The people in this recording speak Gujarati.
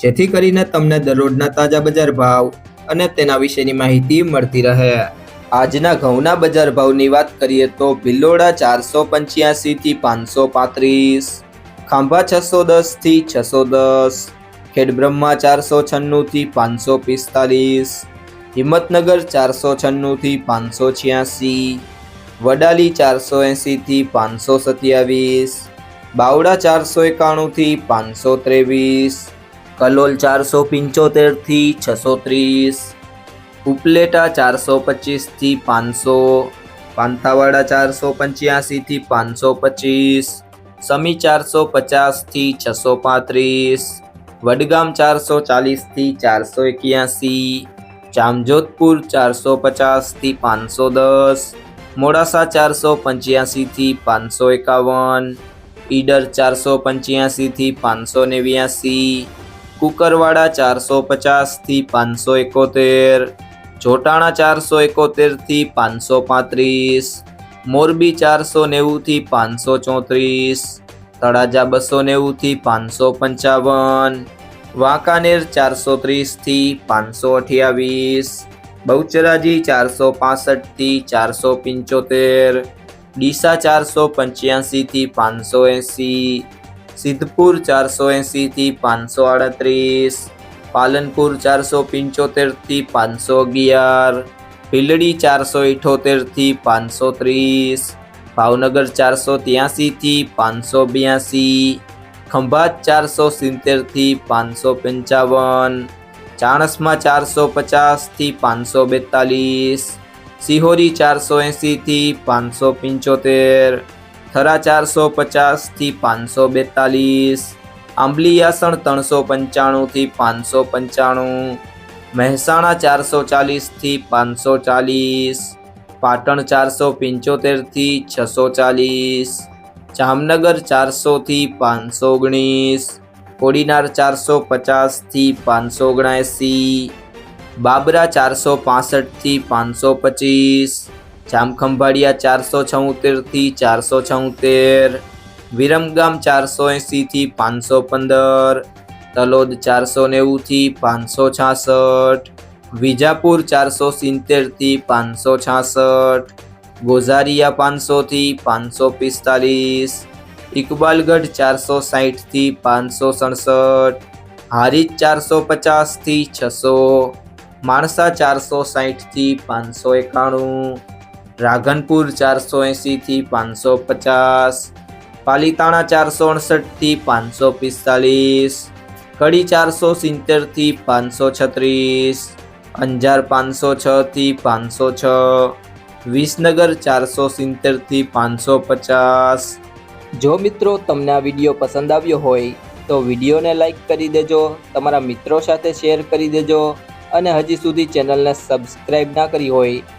જેથી કરીને તમને દરરોજના તાજા બજાર ભાવ અને તેના વિશેની માહિતી મળતી રહે. આજના ઘઉંના બજાર ભાવની વાત કરીએ તો ભિલોડા ચારસો પંચ્યાસીથી પાંચસો પાંત્રીસ, ખાંભા છસો દસથી છસો દસ, ખેડબ્રહ્મા ચારસો છન્નુંથી પાંચસો પિસ્તાલીસ, હિંમતનગર ચારસો છન્નુંથી પાંચસો છ્યાસી, વડાલી ચારસો એંસીથી પાંચસો સત્યાવીસ બાવડા ચારસો એકાણુંથી પાંચસો ત્રેવીસ કલોલ ચારસો પંચોતેરથી છસો ત્રીસ, ઉપલેટા ચારસો પચીસથી પાંચસો પાંથાવાડા ચારસો પંચ્યાસીથી પાંચસો પચીસ, સમી ચારસો પચાસથી છસો પાંત્રીસ, વડગામ ચારસો ચાલીસથી ચારસો એક્યાસી, જામજોધપુર ચારસો પચાસથી પાંચસો દસ, મોડાસા ચારસો પંચ્યાસીથી પાંચસો એકાવન, ઈડર ચારસો પંચ્યાસીથી પાંચસો નેવ્યાસી કુકરવાડા ચારસો પચાસથી પાંચસો એકોતેર, જોટાણા ચારસો એકોતેરથી પાંચસો પાંત્રીસ, મોરબી ચારસો નેવુંથી પાંચસો ચોત્રીસ, તળાજા બસો નેવુંથી પાંચસો પંચાવન, વાંકાનેર ચારસો ત્રીસથી પાંચસો અઠ્યાવીસ, બહુચરાજી ચારસો પાસઠથી ચારસો પંચોતેર, ડીસા ચારસો પંચ્યાસીથી પાંચસો એંસી સિદ્ધપુર ચારસો એંસીથી પાંચસો આડત્રીસ, પાલનપુર ચારસો પંચોતેરથી પાંચસો અગિયાર, ભીલડી ચારસો ઇઠોતેરથી પાંચસો ત્રીસ, ભાવનગર ચારસો ત્યાસીથી પાંચસો બ્યાસી ખંભાત ચારસો સિત્તેરથી પાંચસો પંચાવન, ચાણસમાં ચારસો પચાસથી પાંચસો બેતાલીસ, સિહોરી ચારસો એંસીથી પાંચસો પંચોતેર થરા ચારસો પચાસથી પાંચસો બેતાલીસ આંબલીયાસણ ત્રણસો પંચાણુંથી પાંચસો પંચાણું, મહેસાણા ચારસો ચાલીસથી પાંચસો ચાલીસ, પાટણ ચારસો પંચોતેરથી છસો ચાલીસ, જામનગર ચારસોથી પાંચસો ઓગણીસ, કોડીનાર ચારસો પચાસથી પાંચસો ઓગણએંસી બાબરા ચારસો પાસઠથી પાંચસો પચીસ જામખંભાળિયા ચારસો છોતેરથી ચારસો છોતેર, વિરમગામ ચારસો એંસીથી પાંચસો પંદર, તલોદ ચારસો નેવુંથી પાંચસો છાસઠ, વિજાપુર ચારસો સિત્તેરથી પાંચસો છાસઠ, ગોઝારિયા પાંચસોથી પાંચસો પિસ્તાલીસ, ઇકબાલગઢ ચારસો સાહીઠથી પાંચસો સડસઠ, હારીજ ચારસો પચાસથી છસો, માણસા ચારસો સાહીઠથી પાંચસો એકાણું રાધનપુર ચારસો એંસીથી પાંચસો પચાસ, પાલીતાણા ચારસો અડસઠથી પાંચસો પિસ્તાલીસ, કડી ચારસો સિત્તેરથી પાંચસો છત્રીસ, અંજાર પાંચસો છથી પાંચસો છ, વિસનગર ચારસો સિત્તેરથી પાંચસો પચાસ. જો મિત્રો તમને આ વીડિયો પસંદ આવ્યો હોય, તો વિડીયોને લાઈક કરી દેજો, તમારા મિત્રો સાથે શેર કરી દેજો, અને હજી સુધી ચેનલને સબસ્ક્રાઈબ ના કરી હોય